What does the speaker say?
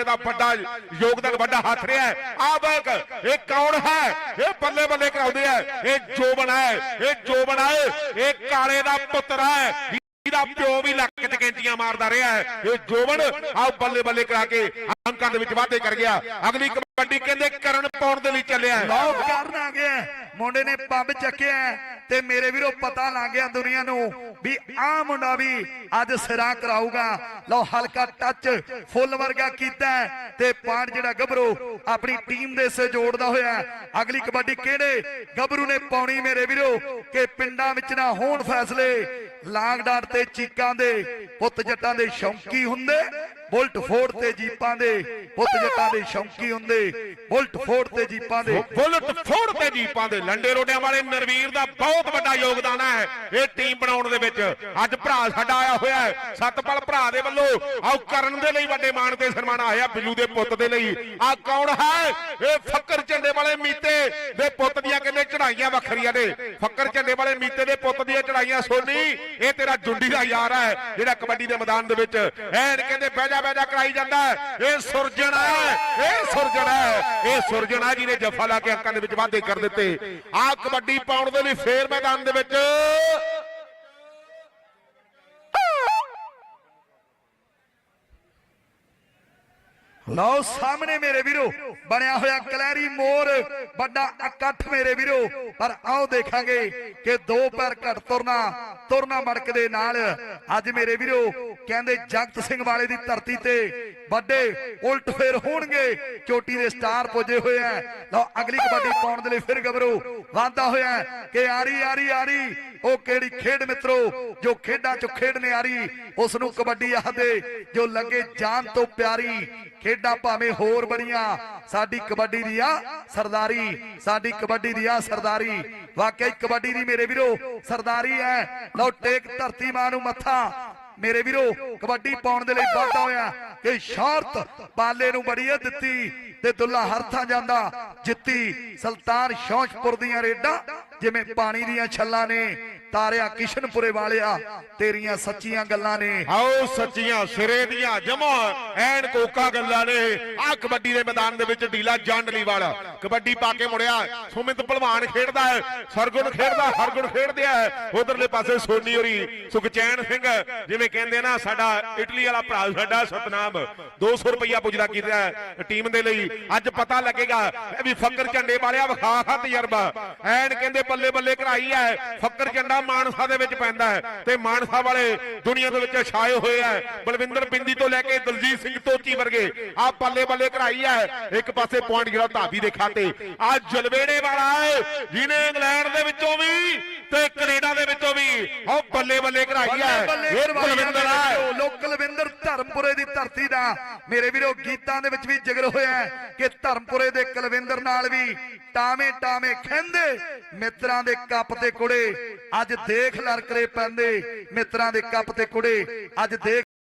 ਸਮੇਂ ਦਾ ਵੱਡਾ ਯੋਗਦਾਨ, ਵੱਡਾ ਹੱਥ ਰਿਹਾ ਹੈ। ਆ ਬੈਕ ਇਹ ਕੌਣ ਹੈ? ਇਹ ਬੱਲੇ ਬੱਲੇ ਕਰਾਉਂਦੇ ਆ। ਇਹ ਜੋਬਨ ਹੈ, ਇਹ ਜੋਬਨ ਹੈ, ਇਹ ਕਾਲੇ ਦਾ ਪੁੱਤਰ ਹੈ। ਜਿਹਦਾ ਪਿਓ ਵੀ ਲੱਕ ਚ ਕੈਂਚੀਆਂ ਮਾਰਦਾ ਰਿਹਾ ਹੈ। ਇਹ ਜੋਬਨ, ਆਹ ਬੱਲੇ ਬੱਲੇ ਕਰਾ ਕੇ ਅੰਕਾਂ ਦੇ ਵਿੱਚ ਵਾਧੇ ਕਰ ਗਿਆ। ਅਗਲੀ ਕਬੱਡੀ ਕਹਿੰਦੇ ਕਰਨ ਪਾਉਣ ਦੇ ਲਈ ਚੱਲਿਆ ਲਓ ਕਰਨ ਆ ਗਿਆ ਮੁੰਡੇ ਨੇ ਪੰਬ ਚੱਕਿਆ ਤੇ ਮੇਰੇ ਵੀਰੋ ਪਤਾ ਲੱਗ ਗਿਆ ਦੁਨੀਆ ਨੂੰ ਵੀ ਆਹ ਮੁੰਡਾ ਵੀ ਅੱਜ ਸਿਰਾਂ ਕਰਾਊਗਾ। ਲਓ, ਹਲਕਾ ਟੱਚ ਫੁੱਲ ਵਰਗਾ ਕੀਤਾ ਤੇ ਪਾਣ ਜਿਹੜਾ ਗੱਭਰੂ ਆਪਣੀ ਟੀਮ ਦੇ ਸੇ ਜੋੜਦਾ ਹੋਇਆ ਅਗਲੀ ਕਬੱਡੀ ਕਿਹੜੇ? ਗੱਭਰੂ ਨੇ ਪਾਉਣੀ ਮੇਰੇ ਵੀਰੋ ਕਿ ਪਿੰਡਾਂ ਵਿੱਚ ਨਾ ਹੋਣ ਫੈਸਲੇ। ਲਾਂਗ ਡਾਟ ਤੇ ਚੀਕਾਂ ਦੇ ਪੁੱਤ ਜੱਟਾਂ ਦੇ ਸ਼ੌਂਕੀ ਹੁੰਦੇ। ਬੁਲਟ ਫੋੜ ਤੇ ਜੀਪਾਂ ਦੇ ਪੁੱਤ ਜੱਟਾਂ ਦੇ ਸ਼ੌਂਕੀ ਹੁੰਦੇ। ਬੁਲਟ ਫੋੜ ਤੇ ਜੀਪਾਂ ਦੇ। ਬੁਲਟ ਫੋੜ ਤੇ ਜੀਪਾਂ ਦੇ। ਲੰਡੇ ਰੋਡਿਆਂ ਵਾਲੇ ਨਰਵੀਰ ਦਾ ਬਹੁਤ ਵੱਡਾ ਯੋਗਦਾਨ ਹੈ ਇਹ ਟੀਮ ਬਣਾਉਣ ਦੇ ਵਿੱਚ। ਅੱਜ ਭਰਾ ਸਾਡਾ ਆਇਆ ਹੋਇਆ ਹੈ। ਸਤਪਾਲ ਭਰਾ ਦੇ ਵੱਲੋਂ ਆਓ ਕਰਨ ਦੇ ਲਈ ਵੱਡੇ ਮਾਣ ਤੇ ਸਨਮਾਨ ਆਇਆ। ਬਿੱਲੂ ਦੇ ਪੁੱਤ ਦੇ ਲਈ। ਆ ਕੌਣ ਹੈ? ਇਹ ਫੱਕਰ ਝੰਡੇ ਵਾਲੇ ਮੀਤੇ ਦੇ ਪੁੱਤ ਚੜਾਈਆਂ ਵੱਖਰੀਆਂ ਨੇ। ਫੱਕਰ ਝੰਡੇ ਵਾਲੇ ਮੀਤੇ ਦੇ ਪੁੱਤ ਦੀਆਂ ਚੜਾਈਆਂ ਸੋਨੀ, ਇਹ ਤੇਰਾ ਜੁੰਡੀ ਦਾ ਯਾਰ ਹੈ, ਜਿਹੜਾ ਕਬੱਡੀ ਦੇ ਮੈਦਾਨ ਦੇ ਵਿੱਚ ਐਨ ਕਹਿੰਦੇ ਬਹਿ ਜਾ ਕਰਾਈ ਜਾਂਦਾ ਇਹ ਸੁਰਜਣ ਹੈ, ਇਹ ਸੁਰਜਣ ਹੈ, ਇਹ ਸੁਰਜਣ ਹੈ ਜਿਹਨੇ ਜਫਾ ਲਾ ਕੇ ਅੱਖਾਂ ਦੇ ਵਿੱਚ ਵਾਧੇ ਕਰ ਦਿੱਤੇ। ਆ ਕਬੱਡੀ ਪਾਉਣ ਦੇ ਲਈ ਫੇਰ ਮੈਦਾਨ ਦੇ ਵਿੱਚ ਲਓ ਸਾਹਮਣੇ ਮੇਰੇ ਵੀਰੋ, ਬਣਿਆ ਹੋਇਆ ਕਲੈਰੀ ਮੋਰ, ਵੱਡਾ ਇਕੱਠ ਮੇਰੇ ਵੀਰੋ। ਪਰ ਆਓ ਦੇਖਾਂਗੇ ਕਿ ਦੋ ਪੈਰ ਘੱਟ ਤੁਰਨਾ ਤੁਰਨਾ ਮੜਕ ਦੇ ਨਾਲ ਅੱਜ ਮੇਰੇ ਵੀਰੋ, ਕਹਿੰਦੇ ਜਗਤ ਸਿੰਘ ਵਾਲੇ ਦੀ ਧਰਤੀ ਤੇ ਵੱਡੇ ਉਲਟ ਫੇਰ ਹੋਣਗੇ। ਚੋਟੀ ਦੇ ਸਟਾਰ ਪੁੱਜੇ ਹੋਏ ਆ। ਲਓ, ਅਗਲੀ ਕਬੱਡੀ ਪਾਉਣ ਦੇ ਲਈ ਫਿਰ ਗੱਭਰੂ। ਵਾਧਾ ਹੋਇਆ ਹੈ ਕਿ ਆਰੀ ਆਰੀ ਆਰੀ, ਉਹ ਕਿਹੜੀ ਖੇਡ ਮਿੱਤਰੋ, ਜੋ ਖੇਡਾਂ ਚ ਖੇਡਨੇ ਆ ਉਸ ਨੂੰ ਕਬੱਡੀ ਆਖਦੇ ਜੋ ਲੱਗੇ ਜਾਨ ਤੋਂ ਪਿਆਰੀ, ਖੇਡਾਂ ਭਾਵੇਂ ਹੋਰ ਬੜੀਆਂ ਸਾਡੀ ਕਬੱਡੀ ਦੀ ਆ ਸਰਦਾਰੀ, ਸਾਡੀ ਕਬੱਡੀ ਦੀ ਆ ਸਰਦਾਰੀ। ਵਾਕਈ ਕਬੱਡੀ ਦੀ ਮੇਰੇ ਵੀਰੋ, ਸਰਦਾਰੀ ਹੈ। ਲਓ, ਟੇਕ ਧਰਤੀ ਮਾਂ ਨੂੰ ਮੱਥਾ। ਮੇਰੇ ਵੀਰੋ, ਕਬੱਡੀ ਪਾਉਣ ਦੇ ਲਈ ਵਾਧਾ ਹੋਇਆ। ਕਿ ਸ਼ਰਤ ਪਾਲੇ ਨੂੰ ਬੜੀ ਹੈ ਦਿੱਤੀ ਤੇ ਦੁੱਲਾ ਹਰਥਾਂ ਜਾਂਦਾ, ਜਿੱਤੀ ਸੁਲਤਾਨ ਸ਼ੌਸ਼ਪੁਰ ਦੀਆਂ ਰੇਡਾਂ, ਜਿਵੇਂ ਪਾਣੀ ਦੀਆਂ ਛੱਲਾਂ ਨੇ, ਤਾਰਿਆ ਕਿਸ਼ਨਪੁਰੇ ਵਾਲਿਆ, ਤੇਰੀਆਂ ਸੱਚੀਆਂ ਗੱਲਾਂ ਨੇ। ਆਓ ਸੱਚੀਆਂ ਸਿਰੇ ਦੀਆਂ ਜਮਾ, ਐਨ ਕੋਕਾ ਗੱਲਾਂ ਨੇ ਆ ਕਬੱਡੀ ਦੇ ਮੈਦਾਨ ਦੇ ਵਿੱਚ ਢੀਲਾ ਜਾਂਡਲੀ ਵਾਲਾ। ਕਬੱਡੀ ਪਾ ਕੇ ਮੁੜਿਆ। ਸੁਮਿਤ ਭਲਵਾਨ ਖੇਡਦਾ ਹੈ, ਸਰਗੁਣ ਖੇਡਦਾ, ਹਰਗੁਣ ਖੇਡਦੇ ਆ। ਉਧਰਲੇ ਪਾਸੇ ਸੋਨੀ ਹੋਰੀ, ਸੁਖਚੈਨ ਸਿੰਘ, ਜਿਵੇਂ ਕਹਿੰਦੇ ਨਾ, ਸਾਡਾ ਇਟਲੀ ਵਾਲਾ ਭਰਾ, ਸਾਡਾ ਸਤਨਾਮ। 200 ਰੁਪਇਆ ਪੁੱਜਦਾ ਕੀਤਾ ਟੀਮ ਦੇ ਲਈ। ਅੱਜ ਪਤਾ ਲੱਗੇਗਾ ਵੀ ਫੱਕਰ ਝੰਡੇ ਵਾਲਿਆ, ਵਿਖਾ ਖਾ ਤਜਰਬਾ ਐਨ ਕਹਿੰਦੇ ਬੱਲੇ ਬੱਲੇ ਕਰਾਈ ਹੈ, ਫੱਕਰ ਝੰਡਾ ਮਾਨਸਾ ਦੇ ਵਿੱਚ ਪੈਂਦਾ ਹੈ। ਤੇ ਮਾਨਸਾ ਵਾਲੇ ਦੁਨੀਆ ਦੇ ਵਿੱਚ ਛਾਏ ਹੋਏ ਆ ਬਲਵਿੰਦਰ ਪਿੰਦੀ ਤੋਂ ਲੈ ਕੇ ਦਲਜੀਤ ਸਿੰਘ ਤੋਚੀ ਵਰਗੇ ਆ ਬੱਲੇ ਬੱਲੇ ਕਰਾਈ ਹੈ। ਇੱਕ ਪਾਸੇ ਪੁਆਇੰਟ ਜਿਹੜਾ ਧਾਬੀ ਦੇ ਖਾਤੇ ਆ ਜਲਵੇੜੇ ਵਾਲਾ ਹੈ ਜਿਹਨੇ ਇੰਗਲੈਂਡ ਦੇ ਵਿੱਚੋਂ ਵੀ ਤੇ ਕੈਨੇਡਾ ਦੇ ਵਿੱਚੋਂ ਵੀ। ਉਹ ਬੱਲੇ ਬੱਲੇ ਕਰਾਈ ਹੈ। ਇਹ ਬਲਵਿੰਦਰ ਹੈ ਲੋਕਲ ਵਿੰਦਰ ਧਰਮਪੁਰੇ ਦੀ ਧਰਤੀ ਦਾ। ਮੇਰੇ ਵੀਰੋ ਗੀਤਾਂ ਦੇ ਵਿੱਚ ਵੀ ਜਿਗਰ ਹੋਇਆ ਕਿ ਧਰਮਪੁਰੇ ਦੇ ਕੁਲਵਿੰਦਰ ਨਾਲ ਵੀ ਟਾਵੇਂ ਟਾਵੇਂ ਖੈਂਦੇ ਮਿੱਤਰਾਂ ਦੇ ਕੱਪ ਤੇ ਕੁੜੇ। ਅੱਜ ਦੇਖ ਲੜਕਰੇ ਪੈਂਦੇ ਮਿੱਤਰਾਂ ਦੇ ਕੱਪ ਤੇ ਕੁੜੇ। ਅੱਜ ਦੇਖ